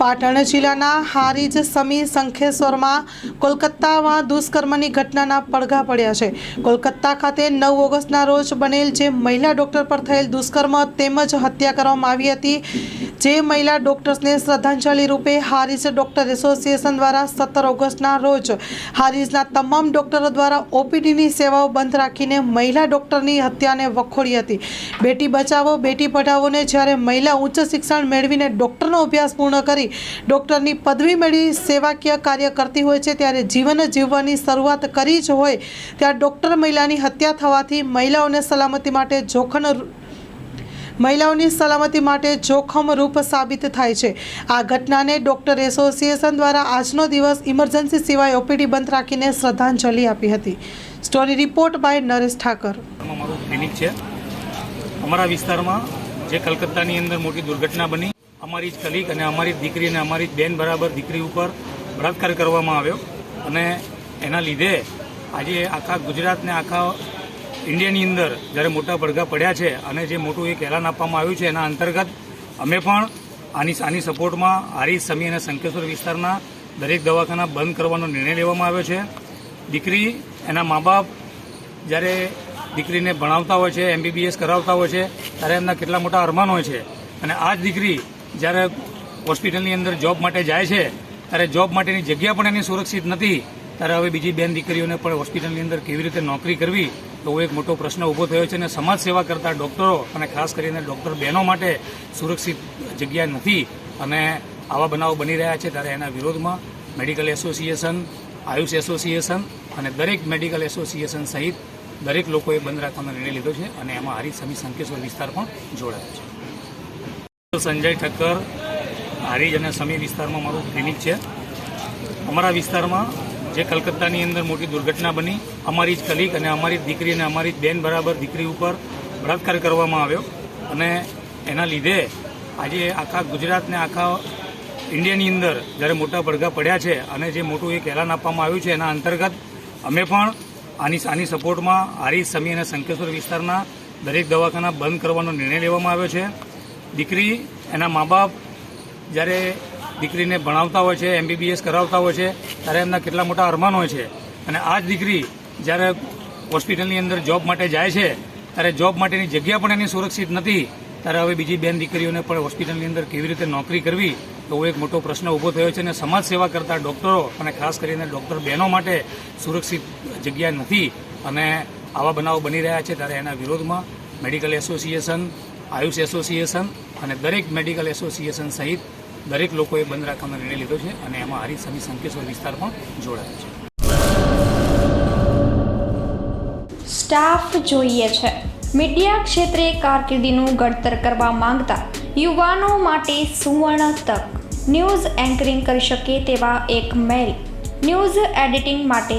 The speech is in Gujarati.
પાટણ જિલ્લાના હારીજ સમી શંખેશ્વરમાં કોલકાતામાં દુષ્કર્મની ઘટનાના પડઘા પડ્યા છે. કોલકાતા ખાતે નવ ઓગસ્ટના રોજ બનેલ જે મહિલા ડોક્ટર પર થયેલ દુષ્કર્મ તેમજ હત્યા કરવામાં આવી હતી, જે મહિલા ડોક્ટર્સને શ્રદ્ધાંજલિ રૂપે હારીજ ડોક્ટર એસોસિએશન દ્વારા સત્તર ઓગસ્ટના રોજ હારીજના તમામ ડોક્ટરો દ્વારા ઓપીડીની સેવાઓ બંધ રાખીને મહિલા ડોક્ટરની હત્યાને વખોડી હતી. બેટી બચાવો, બેટી પઢાવોને જ્યારે મહિલા ઉચ્ચ શિક્ષણ મેળવીને ડૉક્ટરનો અભ્યાસ પૂર્ણ કરી ડૉક્ટરની પદવી મેળવી સેવાકીય કાર્ય કરતી હોય છે, ત્યારે જીવન જીવવાની શરૂઆત કરી જ હોય ત્યારે ડૉક્ટર મહિલાની હત્યા થવાથી મહિલાઓને સલામતી માટે જોખમ મહિલાઓની સલામતી માટે જોખમરૂપ સાબિત થાય છે. આ ઘટનાને ડૉક્ટર એસોસિએશન દ્વારા આજનો દિવસ ઇમરજન્સી સિવાય ઓપીડી બંધ રાખીને શ્રદ્ધાંજલિ આપી હતી. Story report by Naresh Thakar. વિસ્તારમાં ક્લિનિક છે. અમારા વિસ્તારમાં જે કલકત્તાની અંદર મોટી દુર્ઘટના બની અમારી જ કલીક અને અમારી જ દીકરી અને અમારી જ બેન બરાબર દીકરી ઉપર બળાત્કાર કરવામાં આવ્યો. અને એના લીધે આજે આખા ગુજરાતને આખા ઇન્ડિયાની અંદર જ્યારે મોટા પડઘા પડ્યા છે અને જે મોટું એક એલાન આપવામાં આવ્યું છે એના અંતર્ગત અમે પણ આની આની સપોર્ટમાં હારીજ સમી અને શંકેશ્વર વિસ્તારના દરેક દવાખાના બંધ કરવાનો નિર્ણય લેવામાં આવ્યો છે. દીકરી એના મા બાપ જ્યારે દીકરીને ભણાવતા હોય છે, એમબીબીએસ કરાવતા હોય છે, ત્યારે એમના કેટલા મોટા અરમાન હોય છે. અને આ જ દીકરી જ્યારે હોસ્પિટલની અંદર જોબ માટે જાય છે, ત્યારે જોબ માટેની જગ્યા પણ એની સુરક્ષિત નથી. ત્યારે હવે બીજી બેન દીકરીઓને પણ હોસ્પિટલની અંદર કેવી રીતે નોકરી કરવી તો એક મોટો પ્રશ્ન ઊભો થયો છે અને સમાજ સેવા કરતા ડૉક્ટરો અને ખાસ કરીને ડૉક્ટર બહેનો માટે સુરક્ષિત જગ્યા નથી અને આવા બનાવો બની રહ્યા છે. ત્યારે એના વિરોધમાં મેડિકલ એસોસિએશન, આયુષ એસોસિએશન અને દરેક મેડિકલ એસોસિએશન સહિત દરેક લોકોએ બંધ રાખવાનો નિર્ણય લીધો છે અને એમાં હારી સમી શંકેશ્વર વિસ્તાર પણ જોડાયો છે. સંજય ઠક્કર, હારીજ અને સમી વિસ્તારમાં મારું ક્લિનિક છે. અમારા વિસ્તારમાં જે કલકત્તાની અંદર મોટી દુર્ઘટના બની, અમારી જ કલીગ અને અમારી જ દીકરી અને અમારી જ બેન બરાબર દીકરી ઉપર બળાત્કાર કરવામાં આવ્યો અને એના લીધે આજે આખા ગુજરાતને આખા ઇન્ડિયાની અંદર જ્યારે મોટા પડઘા પડ્યા છે અને જે મોટું એક એલાન આપવામાં આવ્યું છે એના અંતર્ગત અમે પણ આની આની સપોર્ટમાં હારીજ, સમી અને શંકેશ્વર વિસ્તારના દરેક દવાખાના બંધ કરવાનો નિર્ણય લેવામાં આવ્યો છે. દીકરી એના મા બાપ જ્યારે દીકરીને ભણાવતા હોય છે એમબીબીએસ કરાવતા હોય છે, ત્યારે એમના કેટલા મોટા અરમાન હોય છે. અને આ જ દીકરી જ્યારે હોસ્પિટલની અંદર જોબ માટે જાય છે, ત્યારે જોબ માટેની જગ્યા પણ એની સુરક્ષિત નથી, ત્યારે હવે બીજી બેન દીકરીઓને પણ હોસ્પિટલની અંદર કેવી રીતે નોકરી કરવી, તો એક મોટો પ્રશ્ન ઊભો થયો છે અને સમાજ સેવા કરતા ડૉક્ટરો અને ખાસ કરીને ડૉક્ટર બહેનો માટે સુરક્ષિત જગ્યા નથી. અને આવા બનાવો બની રહ્યા છે, ત્યારે એના વિરોધમાં મેડિકલ એસોસિએશન આયુષ એસોસિએશન અને દરેક મેડિકલ એસોસિએશન સહિત દરેક લોકોએ બંધ રાખવાનો નિર્ણય લીધો છે અને એમાં હારી સમી શંકેશ્વર વિસ્તાર પણ જોડાયો છે. સ્ટાફ જોઈએ છે. મીડિયા ક્ષેત્રે કારકિર્દીનું ઘડતર કરવા માંગતા યુવાનો માટે સુવર્ણ તક. ન્યૂઝ એન્કરિંગ કરી શકે તેવા એક મેલ. ન્યૂઝ એડિટિંગ માટે